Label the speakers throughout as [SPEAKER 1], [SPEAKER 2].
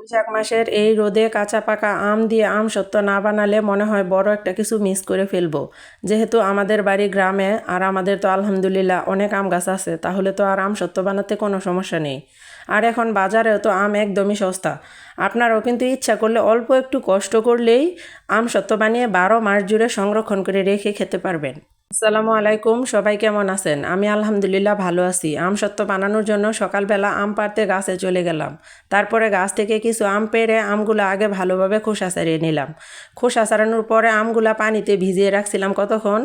[SPEAKER 1] বৈশাখ মাসের এই রোদে কাঁচা পাকা আম দিয়ে আম সত্য না বানালে মনে হয় বড় একটা কিছু মিস করে ফেলব। যেহেতু আমাদের বাড়ি গ্রামে আর আমাদের তো আলহামদুলিল্লাহ অনেক আম গাছ আছে, তাহলে তো আর আম সত্য বানাতে কোনো সমস্যা নেই। আর এখন বাজারেও তো আম একদমই সস্তা। আপনারাও কিন্তু ইচ্ছা করলে অল্প একটু কষ্ট করলেই আম সত্য বানিয়ে বারো মাস জুড়ে সংরক্ষণ করে রেখে খেতে পারবেন। আসসালামু আলাইকুম, সবাই কেমন আছেন? আমি আলহামদুলিল্লাহ ভালো আছি। আম সত্য বানানোর জন্য সকালবেলা আম পাড়তে গাছে চলে গেলাম। তারপরে গাছ থেকে কিছু আম পেড়ে আমগুলো আগে ভালোভাবে খোসা ছাড়িয়ে নিলাম। খোসা ছাড়ানোর পরে আমগুলা পানিতে ভিজিয়ে রাখছিলাম কতক্ষণ?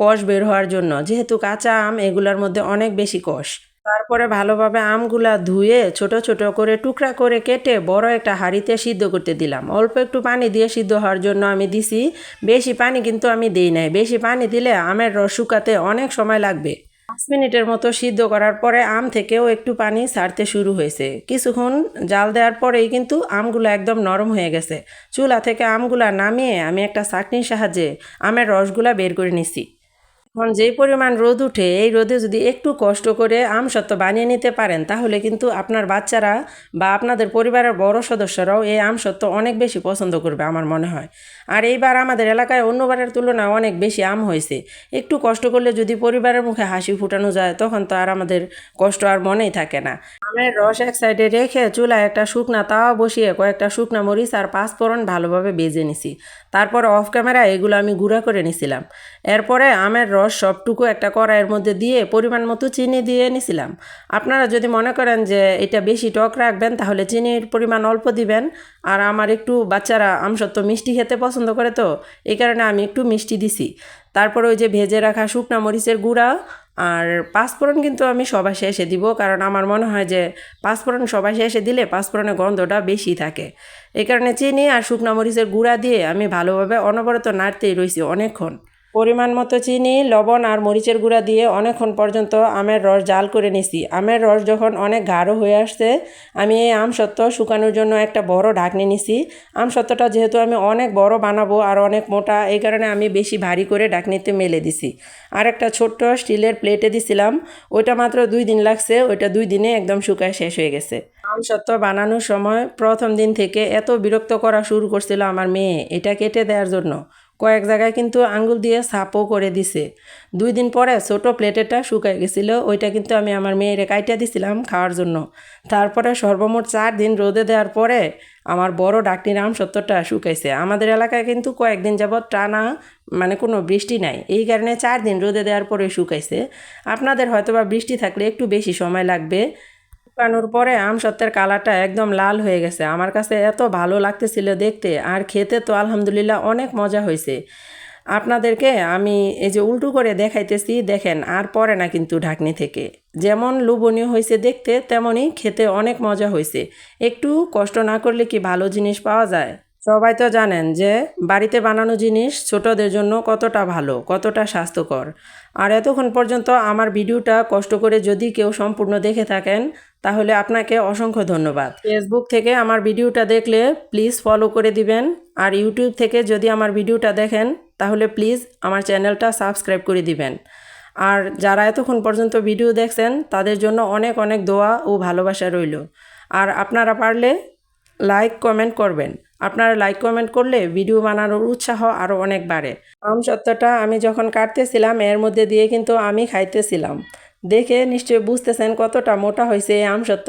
[SPEAKER 1] কষ বের হওয়ার জন্য। যেহেতু কাঁচা আম, এগুলোর মধ্যে অনেক বেশি কষ। তারপরে ভালোভাবে আমগুলা ধুয়ে ছোট ছোট করে টুকরা করে কেটে বড় একটা হাঁড়িতে সিদ্ধ করতে দিলাম। অল্প একটু পানি দিয়ে সিদ্ধ হওয়ার জন্য আমি দিছি। বেশি পানি কিন্তু আমি দিই নাই। বেশি পানি দিলে আমের রস শুকাতে অনেক সময় লাগবে। পাঁচ মিনিটের মতো সিদ্ধ করার পরে আম থেকেও একটু পানি ছাড়তে শুরু হয়েছে। কিছুক্ষণ জাল দেওয়ার পরেই কিন্তু আমগুলো একদম নরম হয়ে গেছে। চুলা থেকে আমগুলা নামিয়ে আমি একটা চাটনির সাহায্যে আমের রসগুলা বের করে নিছি। এখন যে পরিমাণ রোদ উঠে, এই রোদে যদি একটু কষ্ট করে আম সত্য বানিয়ে নিতে পারেন, তাহলে কিন্তু আপনার বাচ্চারা বা আপনাদের পরিবারের বড় সদস্যরাও এই আম সত্য অনেক বেশি পছন্দ করবে আমার মনে হয়। আর এইবার আমাদের এলাকায় অন্যবারের তুলনায় অনেক বেশি আম হয়েছে। একটু কষ্ট করলে যদি পরিবারের মুখে হাসি ফুটানো যায়, তখন তো আর আমাদের কষ্ট আর মনেই থাকে না। আমের রস এক সাইডে রেখে চুলায় একটা শুকনা তাওয়া বসিয়ে কয়েকটা শুকনা মরিচ আর পাঁচফোড়ন ভালোভাবে বেজে নিছি। তারপর অফ ক্যামেরা এগুলো আমি গুঁড়া করে নিছিলাম। এরপরে আমের রস সবটুকু একটা কড়াইয়ের মধ্যে দিয়ে পরিমাণ মতো চিনি দিয়ে নিছিলাম। আপনারা যদি মনে করেন যে এটা বেশি টক রাখবেন, তাহলে চিনির পরিমাণ অল্প দিবেন। আর আমার একটু বাচ্চারা আমসত্ব মিষ্টি খেতে পছন্দ করে তো, এই কারণে আমি একটু মিষ্টি দিছি। তারপর ওই যে ভেজে রাখা শুকনা মরিচের গুঁড়া আর পাঁচফোড়ন কিন্তু আমি সবাই শেষে দিব, কারণ আমার মনে হয় যে পাঁচফোড়ন সবাই শেষে দিলে পাঁচফোড়নের গন্ধটা বেশি থাকে। এই কারণে চিনি আর শুকনা মরিচের গুঁড়া দিয়ে আমি ভালোভাবে অনবরত নাড়তেই রয়েছি অনেকক্ষণ। পরিমাণ মতো চিনি, লবণ আর মরিচের গুঁড়া দিয়ে অনেকক্ষণ পর্যন্ত আমের রস জাল করে নিছি। আমের রস যখন অনেক গাঢ় হয়ে আসছে, আমি এই আম সত্ত্ব শুকানোর জন্য একটা বড় ঢাকনি নিছি। আম সত্ত্বটা যেহেতু আমি অনেক বড় বানাবো আর অনেক মোটা, এই কারণে আমি বেশি ভারী করে ঢাকনিতে মেলে দিছি। আর একটা ছোট্ট স্টিলের প্লেটে দিছিলাম, ওইটা মাত্র দুই দিন লাগছে, ওইটা দুই দিনে একদম শুকায় শেষ হয়ে গেছে। আম সত্ত্ব বানানোর সময় প্রথম দিন থেকে এত বিরক্ত করা শুরু করছিল আমার মেয়ে, এটা কেটে দেওয়ার জন্য। কয়েক জায়গায় কিন্তু আঙ্গুল দিয়ে সাপও করে দিছে। দুই দিন পরে ছোট প্লেটেরটা শুকাই গেছিল, ওইটা কিন্তু আমি আমার মেয়েরে কাইটা দিছিলাম খাওয়ার জন্য। তারপরে সর্বমোট চার দিন রোদে দেওয়ার পরে আমার বড় ডাকনির আম সত্তরটা শুকাইছে। আমাদের এলাকায় কিন্তু কয়েকদিন যাবৎ টানা মানে কোনো বৃষ্টি নাই। এই কারণে চার দিন রোদে দেওয়ার পরে শুকাইছে। আপনাদের হয়তোবা বৃষ্টি থাকলে একটু বেশি সময় লাগবে। শুকানোর পরে আম সত্যের কালারটা একদম লাল হয়ে গেছে। আমার কাছে এত ভালো লাগতেছিল দেখতে আর খেতে তো আলহামদুলিল্লাহ অনেক মজা হয়েছে। আপনাদেরকে আমি এই যে উল্টো করে দেখাইতেছি, দেখেন আর পরে না কিন্তু ঢাকনি থেকে। যেমন লোভনীয় হয়েছে দেখতে তেমনই খেতে অনেক মজা হয়েছে। একটু কষ্ট না করলে কি ভালো জিনিস পাওয়া যায়? সবাই তো জানেন যে বাড়িতে বানানো জিনিস ছোটদের জন্য কতটা ভালো, কতটা স্বাস্থ্যকর। আর এতক্ষণ পর্যন্ত আমার ভিডিওটা কষ্ট করে যদি কেউ সম্পূর্ণ দেখে থাকেন, তাহলে আপনাকে অসংখ্য ধন্যবাদ। ফেসবুক থেকে আমার ভিডিওটা দেখলে প্লিজ ফলো করে দিবেন, আর ইউটিউব থেকে যদি আমার ভিডিওটা দেখেন, তাহলে প্লিজ আমার চ্যানেলটা সাবস্ক্রাইব করে দিবেন। আর যারা এতক্ষণ পর্যন্ত ভিডিও দেখছেন, তাদের জন্য অনেক অনেক দোয়া ও ভালোবাসা রইল। আর আপনারা পারলে লাইক কমেন্ট করবেন। আপনারা লাইক কমেন্ট করলে ভিডিও বানানোর উৎসাহ আরও অনেক বাড়ে। আম সত্যটা, আমি যখন কাটতেছিলাম, এর মধ্যে দিয়ে কিন্তু আমি খাইতেছিলাম। দেখে নিশ্চয়ই বুঝতেছেন কতটা মোটা হয়েছে এই আম সত্য।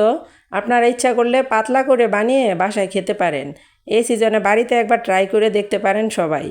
[SPEAKER 1] আপনারা ইচ্ছা করলে পাতলা করে বানিয়ে বাসায় খেতে পারেন। এই সিজনে বাড়িতে একবার ট্রাই করে দেখতে পারেন সবাই।